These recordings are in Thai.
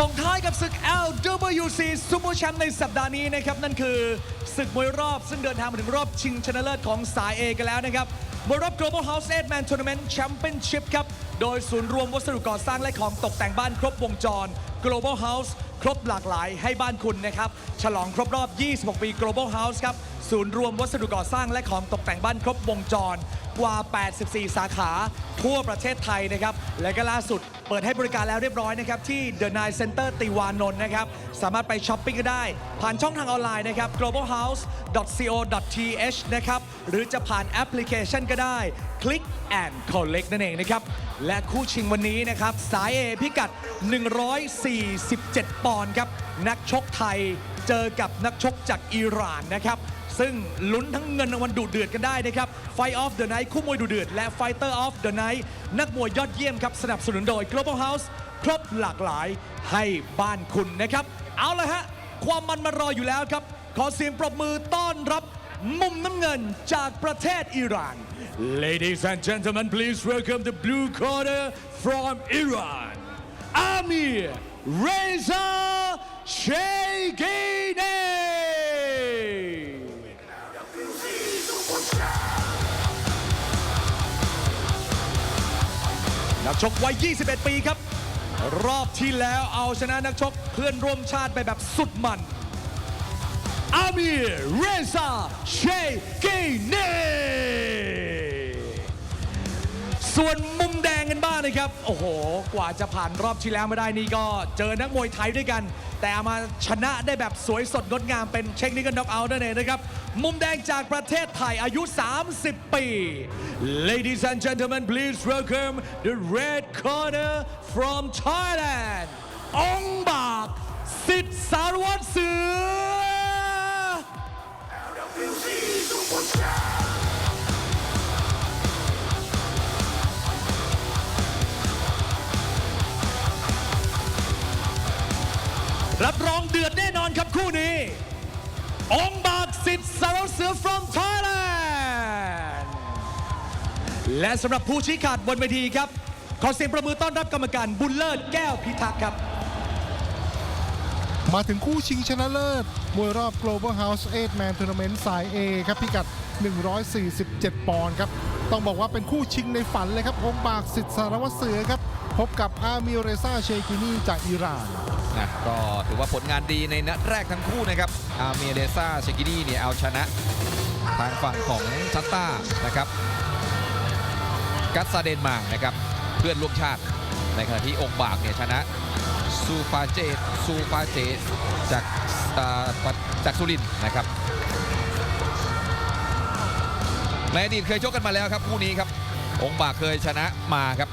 ส่งท้ายกับศึก LWC Super Champ ในสัปดาห์นี้นะครับ นั่นคือศึกมวยรอบซึ่งเดินทางมาถึงรอบชิงชนะเลิศของสาย A กันแล้วนะครับมวยรอบ Global House 8 Man Tournament Championship ครับ โดยศูนย์รวมวัสดุก่อสร้างและของตกแต่งบ้านครบวงจร Global House ครบหลากหลายให้บ้านคุณนะครับ ฉลองครบรอบ 26 ปี Global House ครับ ศูนย์รวมวัสดุก่อสร้างและของตกแต่งบ้านครบวงจร กว่า 84 สาขา ทั่วประเทศไทยนะครับ และก็ล่าสุด เปิดให้บริการแล้วเรียบร้อยนะครับ ที่ The Nine Center ติวานนท์นะครับ สามารถไปช้อปปิ้งก็ได้ ผ่านช่องทางออนไลน์นะครับ globalhouse.co.th นะครับ หรือจะผ่านแอปพลิเคชันก็ได้ Click and Collect นั่นเองนะครับ และคู่ชิงวันนี้นะครับ สาย A พิกัด 147 ปอนด์ครับ นักชกไทยเจอกับนักชกจากอิหร่านนะครับ ซึ่งลุ้นทั้งเงินรางวัลดุเดือดกันได้นะครับ Fight of the Night คู่มวยดุเดือด และ Fighter of the Night นักมวยยอดเยี่ยมครับ สนับสนุนโดย Global House ครบหลากหลายให้บ้านคุณนะครับ เอาละฮะ ความมันมารออยู่แล้วครับ ขอเสียงปรบมือต้อนรับมุมน้ำเงินจากประเทศอิหร่าน Ladies and gentlemen please welcome the blue corner from Iran Amir Reza Sheikine ชกวัย 21 ปีครับ รอบที่แล้วเอาชนะนักชกเพื่อนร่วมชาติไปแบบสุดมัน อามีเรซาเชกเน่ส่วนมุม กันบ้างนะครับ โอ้โห กว่าจะผ่านรอบที่แล้วมาได้นี่ก็เจอนักมวยไทยด้วยกัน แต่มาชนะได้แบบสวยสดงดงามเป็นเช็คนิกน็อกเอาท์นั่นเองนะครับ มุมแดงจากประเทศไทยอายุ 30 ปี Ladies and gentlemen please welcome the red corner from Thailand องบากสิทธิ์สารวัตรเสือ รับรองเดือดแน่นอนครับคู่นี้ องบากสิทธิ์สารวัตรเสือ from Thailand และสำหรับผู้ชี้ขาดบนเวทีครับ ขอเสียงประมือต้อนรับกรรมการบุญเลิศแก้วพิทักษ์ครับ มาถึงคู่ชิงชนะเลิศ มวยรอบ Global House 8 Man Tournament สาย A ครับพิกัด 147 ปอนด์ครับ ต้องบอกว่าเป็นคู่ชิงในฝันเลยครับองบากสิทธิ์สารวัตรเสือครับ พบกับอามิเรซาเชกินีจากอิหร่าน นะก็ถือว่าผลงานดีในนัดแรกทั้งคู่นะครับ อาเมเดซ่าเชกินี่เนี่ยเอาชนะ ทางฝั่งของชัตตานะครับกัสซาเดนมาร์กนะครับ เพื่อนร่วมชาติ ในขณะที่องค์บากเนี่ยชนะซูฟาเจซูฟาเจจากอ่าจากสุรินนะครับในอดีตเคยชกกันมาแล้วครับคู่นี้ครับ องค์บากเคยชนะมาครับ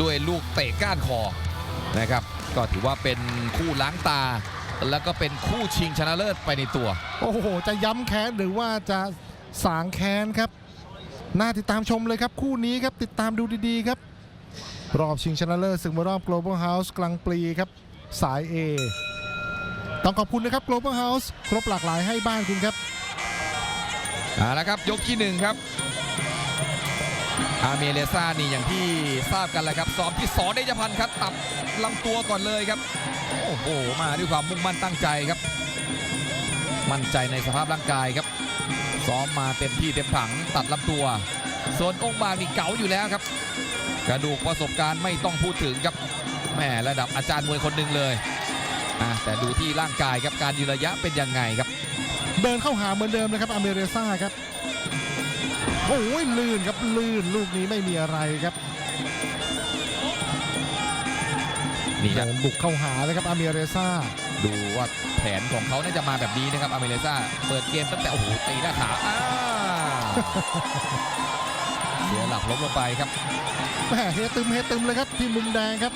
ด้วยลูกเตะก้านคอ นะครับ ก็ถือว่าเป็นคู่ล้างตา แล้วก็เป็นคู่ชิงชนะเลิศไปในตัว โอ้โห จะย้ำแค้นหรือว่าจะสางแค้นครับ น่าติดตามชมเลยครับคู่นี้ครับติดตามดูดีๆครับ รอบชิงชนะเลิศศึกมวยรอบ Global House กลางปลีครับ สาย A ต้องขอบคุณนะครับ Global House ครบหลากหลายให้บ้านคุณครับเอาละครับยกที่หนึ่งครับ อาเมเลซ่านี่อย่างที่ทราบกันแหละครับซ้อมที่สอนเดชพันธ์ครับตับลำตัวก่อนเลยครับ โอ้โห มาด้วยความมุ่งมั่นตั้งใจครับ มั่นใจในสภาพร่างกายครับซ้อมมาเต็มที่เต็มถังตัดลำตัว ส่วนองค์บากนี่เก๋าอยู่แล้วครับ กระดูกประสบการณ์ไม่ต้องพูดถึงครับแหมระดับอาจารย์มวยคนหนึ่งเลยแต่ดูที่ร่างกายครับการยืนระยะเป็นยังไงครับ เดินเข้าหาเหมือนเดิมนะครับอเมเรซ่าครับ โอ้ยลื่นครับลื่นลูกนี้ไม่มีอะไรครับนี่คเดิรับนบุกเข้าหาเลยครับอเมเรซ่าดูว่าแผนของเขาน่าจะมาแบบนี้นะครับอเมเรซ่าเปิดเกมตั้งแต่โอ้โหตีหน้าขาอ้าเสียหลักล้มลงไปครับแหมเฮตึมเฮตึมเลยครับที่มุมแดงครับ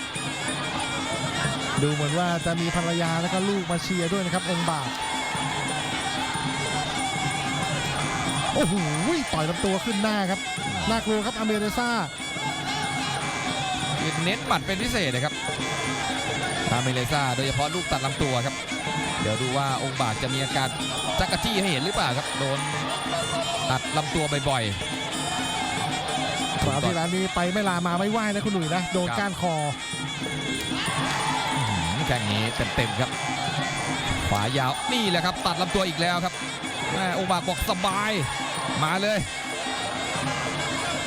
ดูเหมือนว่าจะมีภรรยาแล้วก็ลูกมาเชียร์ด้วยนะครับองค์บาก โอ้โหต่อยลำตัวขึ้นหน้าครับน่ากลัวครับอเมเรซ่าเน้นหมัดเป็นพิเศษนะครับอเมเรซ่าโดยเฉพาะลูกตัดลำตัวครับ เดี๋ยวดูว่าองค์บากจะมีอาการจักรจี้ให้เห็นหรือเปล่าครับ โดนตัดลำตัวบ่อยคราวที่แล้วนี้ไปไม่ลามาไม่ไหวนะคุณหนุ่ยนะ โดนครับก้านคอๆแข้งนี้เต็มๆครับ ขวายาวนี่แหละครับ ตัดลำตัวอีกแล้วครับ แม่องค์บากบอกสบาย มาเลย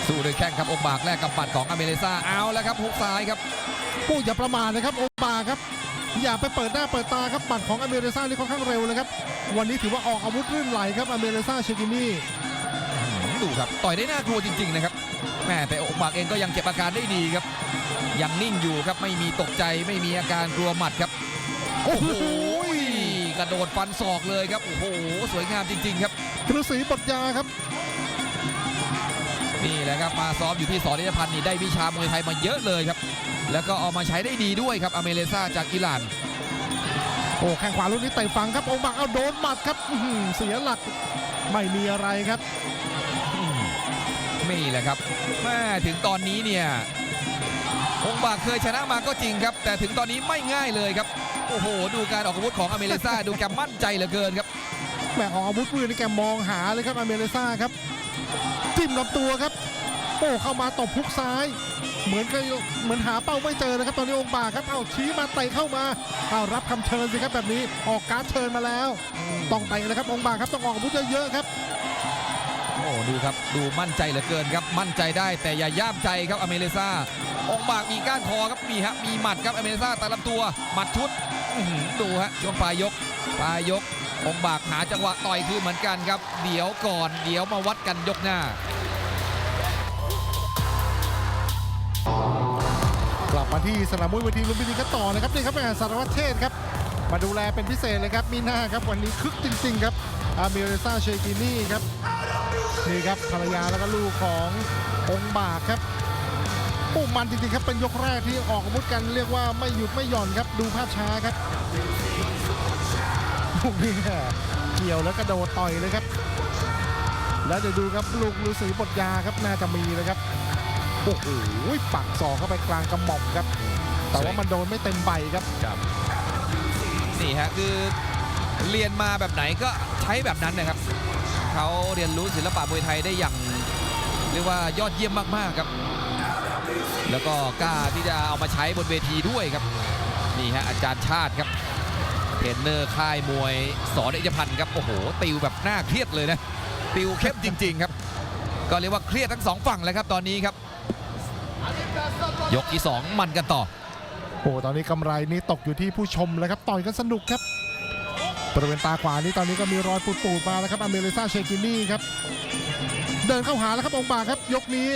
สู้ด้วยแข้งครับองค์บากแลกกับปัดของอเมเรซ่าเอาแล้วครับฮุกซ้ายครับโอ้อย่าประมาทนะครับโอปาครับ อย่าไปเปิดหน้าเปิดตาครับบัตรของอเมริซ่านี่ค่อนข้างเร็วเลยครับ วันนี้ถือว่าออกอาวุธรื่นไหลครับอเมริซ่าเชกินี่ดูครับต่อยได้น่ากลัวจริงๆนะครับแม่แต่องค์บากเองก็ยังเก็บอาการได้ดีครับยังนิ่งอยู่ครับไม่มีตกใจไม่มีอาการกลัวหมัดครับโอ้โห กระโดดฟันศอกเลยครับ โอ้โห สวยงามจริง ๆ ครับกฤษศรีบทยาครับ นี่แหละครับมาซ้อมอยู่ที่สอนนิพันธ์นี่ได้วิชามวยไทยมาเยอะเลยครับ แล้วก็เอามาใช้ได้ดีด้วยครับอเมเรซ่าจากอิหร่าน โอ้แข้งขวาลูกนี้เตะฝังครับองค์บากเอาโดนหมัดครับอื้อหือเสียหลักไม่มีอะไรครับอืมนี่แหละครับแม่ถึงตอนนี้เนี่ย องค์บากเคยชนะมาก็จริงครับ แต่ถึงตอนนี้ไม่ง่ายเลยครับ โอ้โห ดูการออกอาวุธของอเมเรซ่า ดูแกมั่นใจเหลือเกินครับแหมออกอาวุธปืนนี่แกมองหาเลยครับอเมริซ่าครับจิ้มลำตัวครับโอ้เข้ามาตบพุกซ้าย เหมือนกับเหมือนหาเป้าไม่เจอนะครับตอนนี้องค์บากครับเอาชี้มาเตะเข้ามาเอารับคำเชิญสิครับแบบนี้ออกการ์ดเชิญมาแล้ว ต้องเตะนะครับองค์บากครับต้องออกอาวุธเยอะๆครับโอ้ดูครับดูมั่นใจเหลือเกินครับมั่นใจได้แต่อย่าย่ามใจครับอเมเรซ่าองค์บากมีก้านคอครับมีฮะมีหมัดครับอเมเรซ่าตัดลำตัวหมัดชุดอื้อหือ ดูฮะช่วงปลายยกปลายยกองบากหาจังหวะต่อยคืนเหมือนกันครับ เดี๋ยวก่อนเดี๋ยวมาวัดกันยกหน้า กลับมาที่สนามมวยเวทีลุมพินีกันต่อนะครับนี่ครับสารวัตรเทศครับ มาดูแลเป็นพิเศษเลยครับมีหน้าครับวันนี้คึกจริง ๆ ครับอาเมริซาเชกินี่ครับนี่ครับภรรยาแล้วก็ลูกขององบากครับ โอ้มันจริงๆครับเป็นยกแรกที่ออกอาวุธกันเรียกว่าไม่หยุดไม่หย่อนครับดูภาพช้าครับลูกนี้เกี่ยวแล้วกระโดดต่อยเลยครับ แล้วเดี๋ยวดูครับลูกฤาษีบทยาครับน่าจะมีเลยครับโอ้โหปักศอกเข้าไปกลางกระหม่อมครับ แต่ว่ามันโดนไม่เต็มใบครับ นี่ฮะคือเรียนมาแบบไหนก็ใช้แบบนั้นนะครับเขาเรียนรู้ศิลปะมวยไทยได้อย่าง เรียกว่ายอดเยี่ยมมากๆครับ แล้วก็กล้าที่จะเอามาใช้บนเวทีด้วยครับ นี่ฮะอาจารย์ชาติครับเทรนเนอร์ค่ายมวยสอนเอกพันธ์ครับ โอ้โห ติวแบบน่าเครียดเลยนะ ติวเข้มจริง ๆ ครับ ก็เรียกว่าเครียดทั้งสองฝั่งเลยครับตอนนี้ครับ ยกที่สองมันกันต่อ โอ้ตอนนี้กำไรนี้ตกอยู่ที่ผู้ชมเลยครับ ต่อยกันสนุกครับบริเวณตาขวานี่ตอนนี้ก็มีรอยปูดๆมาแล้วครับอเมริซาเชกินี่ครับ เดินเข้าหาแล้วครับองค์บาครับ ยกนี้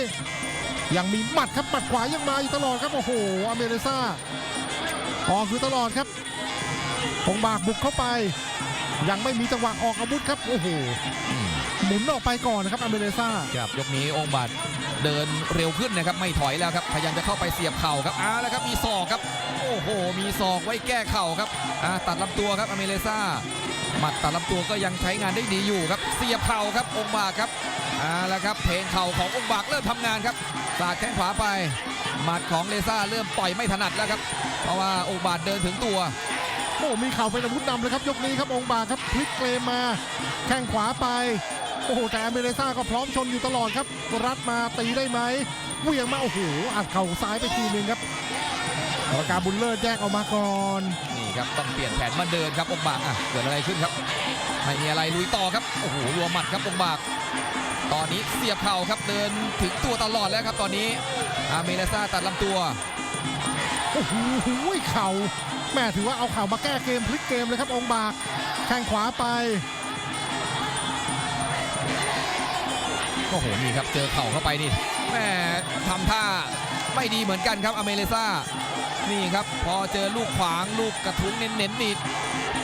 ยังมีหมัดครับหมัดขวายังมาอยู่ตลอดครับโอ้โหอเมริซาออกคือตลอดครับองบากบุกเข้าไป ยังไม่มีจังหวะออกอาวุธครับโอ้โหหมุนออกไปก่อนนะครับอเมริซาครับยกนี้องบาทเดินเร็วขึ้นนะครับไม่ถอยแล้วครับพยายามจะเข้าไปเสียบเข่าครับอ่าแล้วครับมีศอกครับโอ้โห มีศอกไว้แก้เข่าครับอ่าตัดลำตัวครับอเมเรซ่าหมัดตัดลำตัวก็ยังใช้งานได้ดีอยู่ครับ เสียบเข่าครับองบากครับอ่าแล้วครับเพลงเข่าขององบากเริ่มทำงานครับ สาดแข้งขวาไป หมัดของเลซ่าเริ่มปล่อยไม่ถนัดแล้วครับ เพราะว่าองค์บาทเดินถึงตัว โอ้มีเข่าเป็นอาวุธนำเลยครับ ยกนี้ครับองค์บาทครับพลิกเกมมา แข้งขวาไป โอ้โหแต่อเมเรซ่าก็พร้อมชนอยู่ตลอดครับ รัดมาตีได้ไหมเหวี่ยงมาโอ้โหอัดเข่าซ้ายไปทีหนึ่งครับ กรรมการบุญเลิศแยกออกมาก่อนนี่ครับต้องเปลี่ยนแผนมาเดินครับองค์บากอะเกิดอะไรขึ้นครับไม่มีอะไรลุยต่อครับโอ้โหรัวหมัดครับองค์บาก ตอนนี้เสียบเข่าครับเดินถึงตัวตลอดแล้วครับตอนนี้อาเมเลซ่าตัดลำตัวโอ้โหเข่าแม่ถือว่าเอาเข่ามาแก้เกมพลิกเกมเลยครับองค์บากแข้งขวาไปโอ้โหนี่ครับเจอเข่าเข้าไปนี่แม่ทำท่าไม่ดีเหมือนกันครับอเมเลซ่า นี่ครับ พอเจอลูกขวางลูกกระทุ้งเน้นๆนี่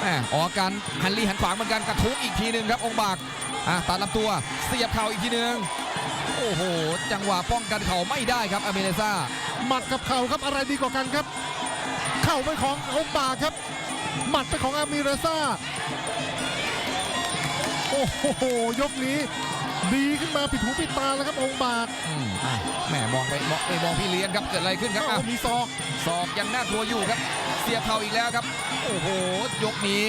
แม่ออกอการหันลีหันขวางเหมือนกันกระทุ้งอีกทีหนึ่งครับองค์บากอะตัดลำตัวเสียบเข่าอีกทีหนึ่งโอ้โห จังหวะป้องกันเข่าไม่ได้ครับอเมเลซ่าหมัดกับเข่าครับอะไรดีกว่ากันครับ เข่าเป็นขององค์บากครับ หมัดเป็นของอามิเรซ่าโอ้โหยกนี้ ดีขึ้นมาปิดหูปิดตาแล้วครับองค์บากอืมอะแหมมองไปมองไปมองพี่เลี้ยงครับเกิดอะไรขึ้นครับโอ้อะมีศอกศอกยังน่ากลัวอยู่ครับ เสียบเข่าอีกแล้วครับ โอ้โห ยกนี้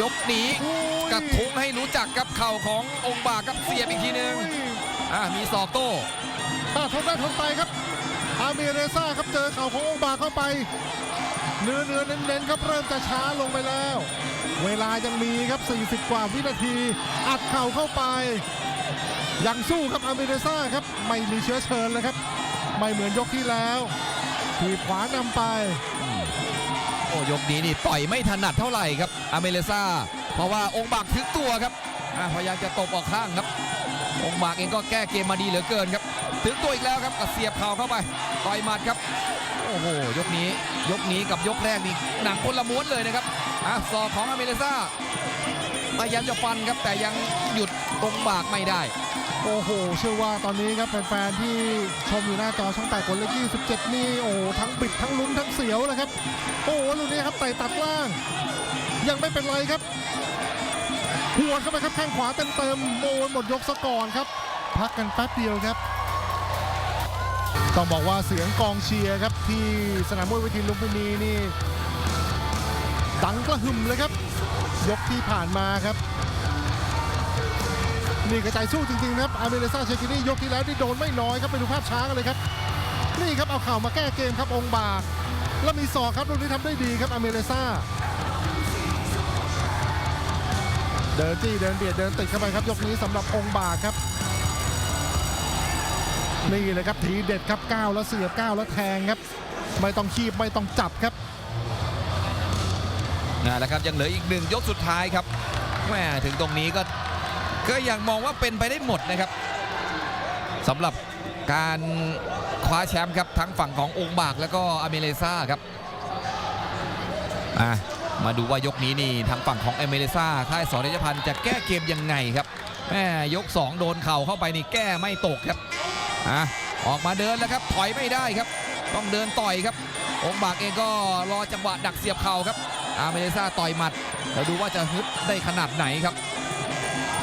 ยกนี้อุ้ยกระทุ้งให้รู้จักกับเข่าขององค์บากครับเสียบอีกทีหนึงอะมีศอกโต้อ่าทนได้ทนไปครับ อามิเรซ่าครับเจอเข่าขององค์บากเข้าไป เนื้อเนื้อเน้นๆครับเริ่มจะช้าลงไปแล้ว เวลายังมีครับ 40 กว่าวินาที อัดเข่าเข้าไป ยังสู้ครับอาเมเดซ่าครับไม่มีเชื้อเชิญเลยครับ ไม่เหมือนยกที่แล้วทีบขวานำไป โอ้ยกนี้นี่ต่อยไม่ถนัดเท่าไหร่ครับอเมเลซ่า เพราะว่าองค์บากถึงตัวครับพยายามจะตบออกข้างครับ องค์บากเองก็แก้เกมมาดีเหลือเกินครับ ถึงตัวอีกแล้วครับเสียบเข่าเข้าไปต่อยหมัดครับ โอ้โหยกนี้ยกนี้กับยกแรกนี่หนังคนละม้วนเลยนะครับอะศอกของอเมเลซ่าพยายามจะฟันครับแต่ยังหยุดองค์บากไม่ได้ โอ้โห เชื่อว่าตอนนี้ครับแฟนๆที่ชมอยู่หน้าจอช่องแปดคนเลข27นี่โอ้ทั้งบิดทั้งลุ้นทั้งเสียวเลยครับ โอ้โหลูกนี้ครับไต่ตัดล่าง ยังไม่เป็นไรครับหัวเข้าไปครับแข้งขวาเต็มๆโอ้ยหมดยกซะก่อนครับ พักกันแป๊บเดียวครับ ต้องบอกว่าเสียงกองเชียร์ครับที่สนามมวยเวทีลุมพินีนี่ดังกระหึ่มเลยครับ ยกที่ผ่านมาครับ นี่กระจายสู้จริงๆนะครับอาเมเดซ่าเชคินี่ยกที่แล้วนี่โดนไม่น้อยครับไปดูภาพช้ากันเลยครับ นี่ครับเอาเข่ามาแก้เกมครับองค์บากแล้วมีศอกครับลูกนี้ทำได้ดีครับอาเมเดซ่าเดินจี้เดินเบียดเดินติดเข้าไปครับยกนี้สำหรับองค์บากครับนี่เลยครับทีเด็ดครับก้าวแล้วเสียบก้าวแล้วแทงครับไม่ต้องคีบไม่ต้องจับครับนะแล้วครับยังเหลืออีกหนึ่งยกสุดท้ายครับแหมถึงตรงนี้ก็ ก็ยังมองว่าเป็นไปได้หมดนะครับสำหรับการคว้าแชมป์ครับทั้งฝั่งขององค์บากแล้วก็อเมเลซ่าครับมาดูว่ายกนี้นี่ทางฝั่งของอเมเลซ่าค่ายสอนเดชพันธ์จะแก้เกมยังไงครับแหมยก 2 โดนเข่าเข้าไปนี่แก้ไม่ตกครับอะออกมาเดินแล้วครับถอยไม่ได้ครับ ต้องเดินต่อยครับ องค์บากเองก็รอจังหวะดักเสียบเข่าครับอาเมเลซ่าต่อยหมัดเราดูว่าจะฮึดได้ขนาดไหนครับ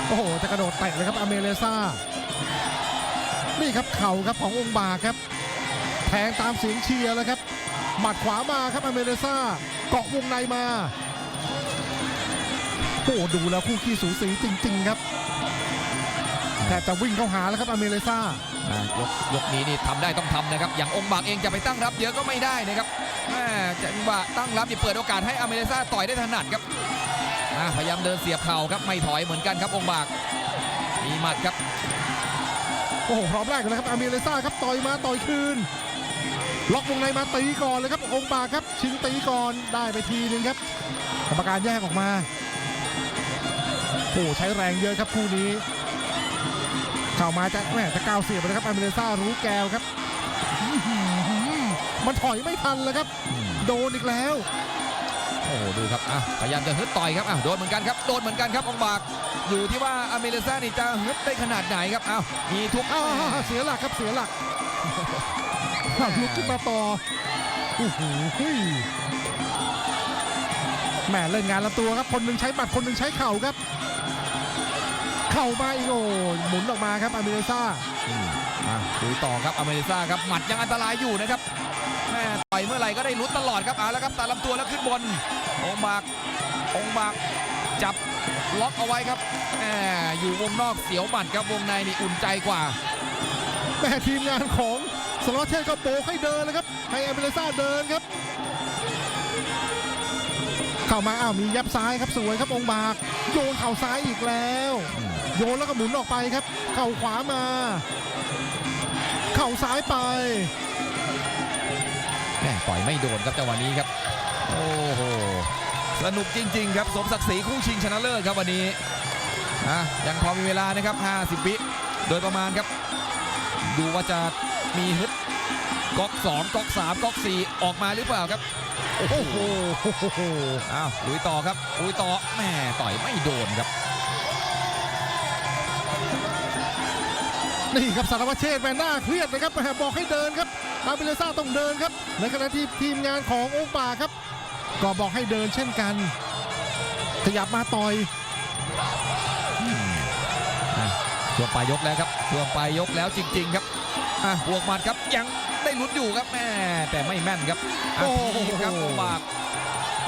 โอ้โห จะกระโดดเตะเลยครับอเมเลซ่า นี่ครับเข่าครับขององค์บาครับ แทงตามเสียงเชียร์แล้วครับ หมัดขวามาครับอเมเลซ่า เกาะวงในมา โอ้โหดูแล้วคู่ขี้สูสีจริง ๆ ครับแทบจะวิ่งเข้าหาแล้วครับอเมเลซ่ายกยกนี้นี่ทำได้ต้องทำนะครับ อย่างองค์บากเองจะไปตั้งรับเยอะก็ไม่ได้นะครับแม่จังหวะตั้งรับนี่เปิดโอกาสให้อเมเลซ่าต่อยได้ถนัดครับ พยายามเดินเสียบเข่าครับไม่ถอยเหมือนกันครับองค์บากมีหมัดครับโอ้โหพร้อมแรกเลยนะครับอเมเลซ่าครับต่อยมาต่อยคืน ล็อกวงในมาตีก่อนเลยครับองค์บากครับชิงตีก่อนได้ไปทีนึงครับกรรมการแยกออกมาโอ้ใช้แรงเยอะครับคู่นี้เข้ามาจะแม่จะก้าวเสียบไปนะครับอเมเลซ่ารู้แกวครับมันถอยไม่ทันเลยครับ โดนอีกแล้ว โอ้โหดูครับอะพยายามจะฮึดต่อยครับอะโดนเหมือนกันครับโดนเหมือนกันครับองค์บาก อยู่ที่ว่าอเมเลซ่านี่จะฮึดได้ขนาดไหนครับอ้าวมีทุกอ้าวเสียหลักครับเสียหลักอ้าวลุกขึ้นมาต่อโอ้โหแหม่เล่นงานละตัวครับคนหนึ่งใช้หมัดคนหนึ่งใช้เข่าครับ เข่ามาอีกโอ้หมุนออกมาครับอเมริซ่าอืมอะดูต่อครับอเมริซ่าครับหมัดยังอันตรายอยู่นะครับแม่ ต่อยเมื่อไหร่ก็ได้ลุ้นตลอดครับเอาแล้วครับตัดลำตัวแล้วขึ้นบน องค์บากองค์บากจับล็อกเอาไว้ครับแหมอยู่วงนอกเสียวหมัดครับวงในนี่อุ่นใจกว่าแม่ทีมงานของสล็อตเช่ก็โบกให้เดินเลยครับให้เอเมริซ่าเดินครับ เข้ามาอ้าวมียับซ้ายครับสวยครับองบาก โยนเข่าซ้ายอีกแล้ว โยนแล้วก็หมุนออกไปครับ เข่าขวามา เข่าซ้ายไป ต่อยไม่โดนครับจังหวะนี้ครับ โอ้โหสนุกจริง ๆ ครับ สมศักดิ์ศรีคู่ชิงชนะเลิศครับวันนี้อะยังพอมีเวลานะครับ 50 วิโดยประมาณครับ ดูว่าจะมีฮึดก๊อก2ก๊อก3ก๊อก4ออกมาหรือเปล่าครับ โอ้โหโหอ้าวลุยต่อครับลุยต่อแม่ต่อยไม่โดนครับ นี่ครับสารวัตรเชษฐ์แมนหน้าเครียดนะครับแหมบอกให้เดินครับอาเบเลซ่าต้องเดินครับ ในขณะที่ทีมงานขององค์ป่าครับ ก็บอกให้เดินเช่นกัน ขยับมาต่อยช่วงปลายยกแล้วครับช่วงปลายยกแล้วจริง ๆ ครับอะบวกหมัดครับยังได้ลุ้นอยู่ครับแม่แต่ไม่แม่นครับอะโอ้โหทีมครับโอบาก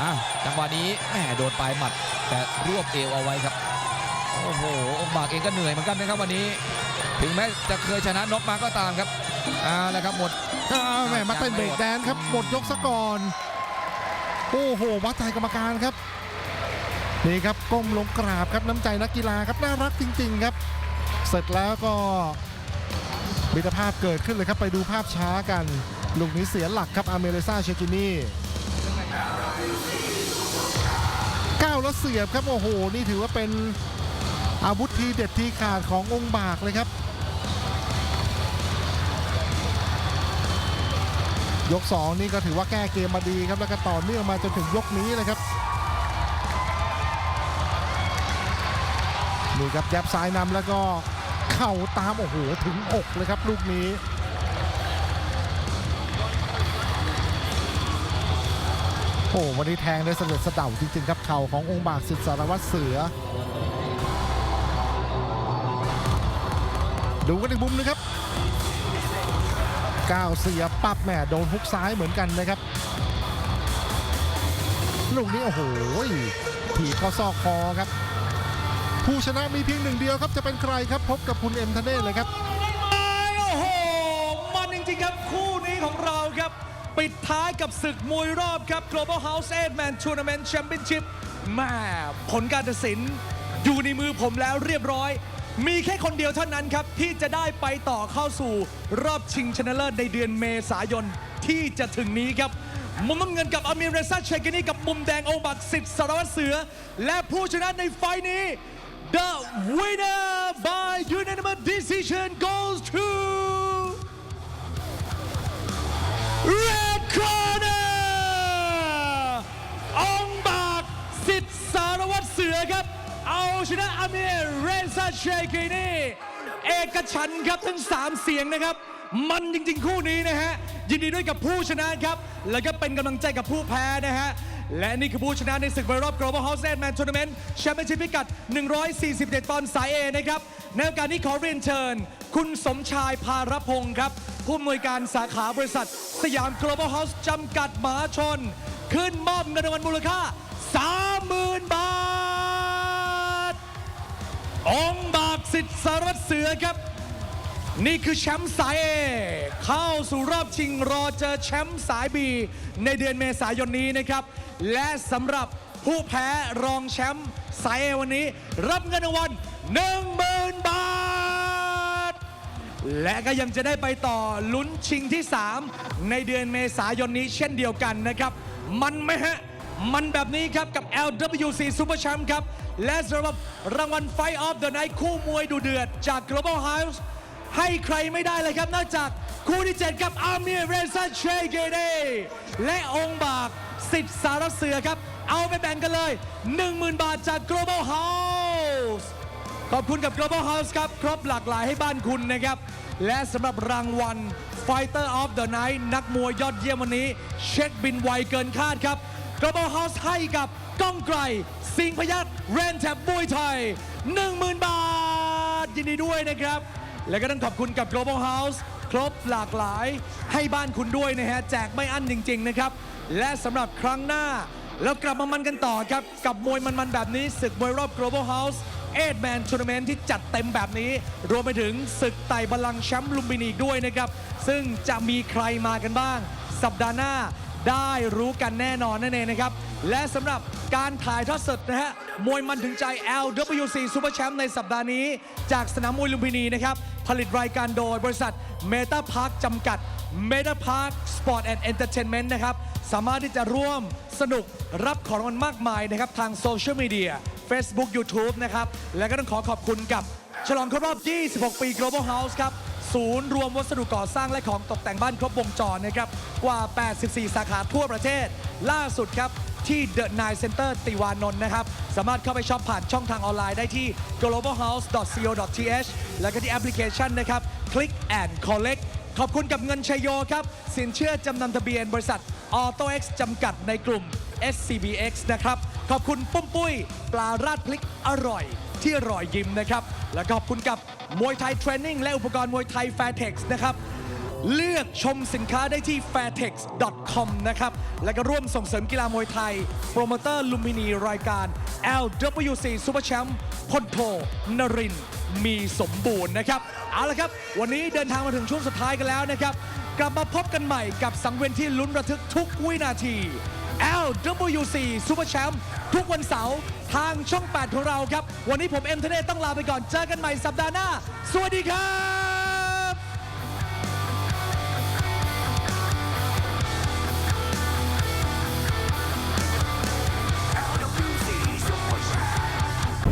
อะจังหวะนี้แม่โดนปลายหมัด แต่รวบเอวเอาไว้ครับ โอ้โหองค์บากเองก็เหนื่อยเหมือนกันนะครับวันนี้ ถึงแม้จะเคยชนะน็อกมาก็ตามครับอ่าแล้วครับหมดอ้าวแหมมาเต้นเบรกแดนซ์ครับหมดยกซะก่อนโอ้โหวัดใจกรรมการครับนี่ครับก้มลงกราบครับน้ำใจนักกีฬาครับน่ารักจริง ๆครับ เสร็จแล้วก็มิตรภาพเกิดขึ้นเลยครับไปดูภาพช้ากันลูกนี้เสียหลักครับอาเมเลซ่าเชกินีก้าวแล้วเสียบครับโอ้โห นี่ถือว่าเป็นอาวุธทีเด็ดทีขาดขององค์บากเลยครับ ยก 2 นี่ก็ถือว่าแก้เกมมาดีครับ แล้วก็ต่อเนื่องมาจนถึงยกนี้เลยครับนี่ครับยับซ้ายนำแล้วก็เข่าตามโอ้โหถึงอกเลยครับ ลูกนี้โอ้วันนี้แทงได้สะเด็ดสะเดาจริงๆครับเข่าขององค์บากสิทธิสารวัตรเสือ ดูกันอีกมุมหนึงครับ ก้าวเสียปั๊บแม่โดนฮุกซ้ายเหมือนกันนะครับ ลูกนี้โอ้โหถีบเข้าซอกคอครับ ผู้ชนะมีเพียงหนึ่งเดียวครับจะเป็นใครครับ พบกับคุณเอ็มทเนศเลยครับโอ้โหมันจริงๆครับคู่นี้ของเราครับ ปิดท้ายกับศึกมวยรอบครับ Global House 8 Man Tournament Championship แม่ผลการตัดสินอยู่ในมือผมแล้วเรียบร้อย มีแค่คนเดียวเท่านั้นครับ ที่จะได้ไปต่อเข้าสู่รอบชิงชนะเลิศในเดือนเมษายนที่จะถึงนี้ครับ มุมน้ำเงินกับอามีรเรซัตเชกินีกับมุมแดงโอบักสิทธิ์สารวัตรเสือ และผู้ชนะในไฟล์นี้ The winner by unanimous decision goes to Red ชนะอาเมียเรซาเชกินีเอกฉันครับทั้ง 3 เสียงนะครับ มันจริง ๆ คู่นี้นะฮะ ยินดีด้วยกับผู้ชนะครับ แล้วก็เป็นกำลังใจกับผู้แพ้นะฮะ และนี่คือผู้ชนะในศึกรอบ Global House Eight Man Tournament Championship พิกัด 147ปอนด์สายเอนะครับ ในโอกาสนี้ขอเรียนเชิญ คุณสมชายพารพงศ์ครับ ผู้อำนวยการสาขาบริษัท สยาม Global House จำกัดมหาชน ขึ้นมอบเงินรางวัลมูลค่า 30,000 บาท องบากสิทธิ์สารวัตรเสือครับ นี่คือแชมป์สายเอเข้าสู่รอบชิงรอเจอแชมป์สายบีในเดือนเมษายนนี้นะครับ และสำหรับผู้แพ้รองแชมป์สายเอวันนี้ รับเงินรางวัล10,000 บาท และก็ยังจะได้ไปต่อลุ้นชิงที่ 3 ในเดือนเมษายนนี้เช่นเดียวกันนะครับ มันไหมฮะ มันแบบนี้ครับกับ LWC Super Champ ครับ และสำหรับรางวัล Fight of the Night คู่มวยดูเดือด จาก Global House ให้ใครไม่ได้เลยครับนอกจากคู่ที่ 7 กับอามีเรซันเชเกเดและองค์บากสิทธิ์สารเสือครับ เอาไปแบ่งกันเลย 10,000 บาทจาก Global House ขอบคุณกับ Global House ครับ ครบหลากหลายให้บ้านคุณนะครับ และสำหรับรางวัล Fighter of the Night นักมวยยอดเยี่ยมวันนี้ เช็คบินไวเกินคาดครับ Global House ให้กับก้องไกรสิงห์พยักเรนแท็บมวยไทย 10,000 บาท ยินดีด้วยนะครับ และก็ต้องขอบคุณกับ Global House ครบหลากหลายให้บ้านคุณด้วยนะฮะ แจกไม่อั้นจริง ๆ นะครับ และสำหรับครั้งหน้า แล้วกลับมามันกันต่อครับ กับมวยมัน ๆ แบบนี้ ศึกมวยรอบ Global House 8 Man Tournament ที่จัดเต็มแบบนี้ รวมไปถึงศึกไต่บัลลังก์แชมป์ลุมพินีอีกด้วยนะครับ ซึ่งจะมีใครมากันบ้าง สัปดาห์หน้า ได้รู้กันแน่นอนนั่นเองนะครับ และสำหรับการถ่ายทอดสดนะฮะ มวยมันถึงใจ LWC Super Champ ในสัปดาห์นี้ จากสนามมวยลุมพินีนะครับ ผลิตรายการโดยบริษัท Meta Park จำกัด Meta Park Sport and Entertainment นะครับ สามารถที่จะร่วมสนุกรับของรางวัลมากมายนะครับ ทางโซเชียลมีเดีย Facebook YouTube นะครับ และก็ต้องขอขอบคุณกับ ฉลองครบรอบ 26 ปี Global House ครับ ศูนย์รวมวัสดุก่อสร้างและของตกแต่งบ้านครบวงจรนะครับ กว่า 84 สาขาทั่วประเทศ ล่าสุดครับ ที่ The Nine Center ติวานนท์นะครับ สามารถเข้าไปช็อปผ่านช่องทางออนไลน์ได้ที่ globalhouse.co.th แล้วก็ที่แอปพลิเคชันนะครับ Click and Collect ขอบคุณกับเงินชัยโยครับ สินเชื่อจำนำทะเบียนบริษัท Auto X จำกัดในกลุ่ม SCBX นะครับ ขอบคุณปุ้มปุ้ย ปลาราดพลิกอร่อย ที่รอยยิ้มนะครับ และขอบคุณกับมวยไทยเทรนนิ่งและอุปกรณ์มวยไทย Fairtex นะครับ เลือกชมสินค้าได้ที่ fairtex.com นะครับ และก็ร่วมส่งเสริมกีฬามวยไทย โปรโมเตอร์ลุมพินีรายการ LWC Super Champ พลโทนรินมีสมบูรณ์นะครับ เอาละครับ วันนี้เดินทางมาถึงช่วงสุดท้ายกันแล้วนะครับ กลับมาพบกันใหม่กับสังเวียนที่ลุ้นระทึกทุกวินาที LWC Super Champ ทุกวันเสาร์ทางช่อง 8 ของเราครับ วันนี้ผมเอ็มเทเนต้องลาไปก่อน เจอกันใหม่สัปดาห์หน้า สวัสดีครับ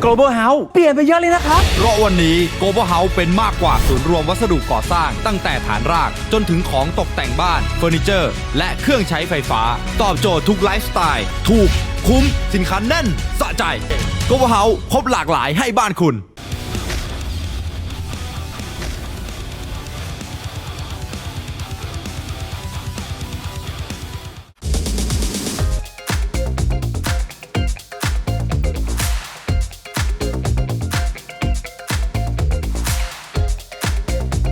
Global House เปลี่ยนไปเยอะเลยนะครับ เพราะวันนี้ Global House เป็นมากกว่าศูนย์รวมวัสดุก่อสร้าง ตั้งแต่ฐานรากจนถึงของตกแต่งบ้านเฟอร์นิเจอร์ และเครื่องใช้ไฟฟ้า ตอบโจทย์ทุกไลฟ์สไตล์ ถูก คุ้ม สินค้าแน่น สะใจ Global House ครบหลากหลายให้บ้านคุณ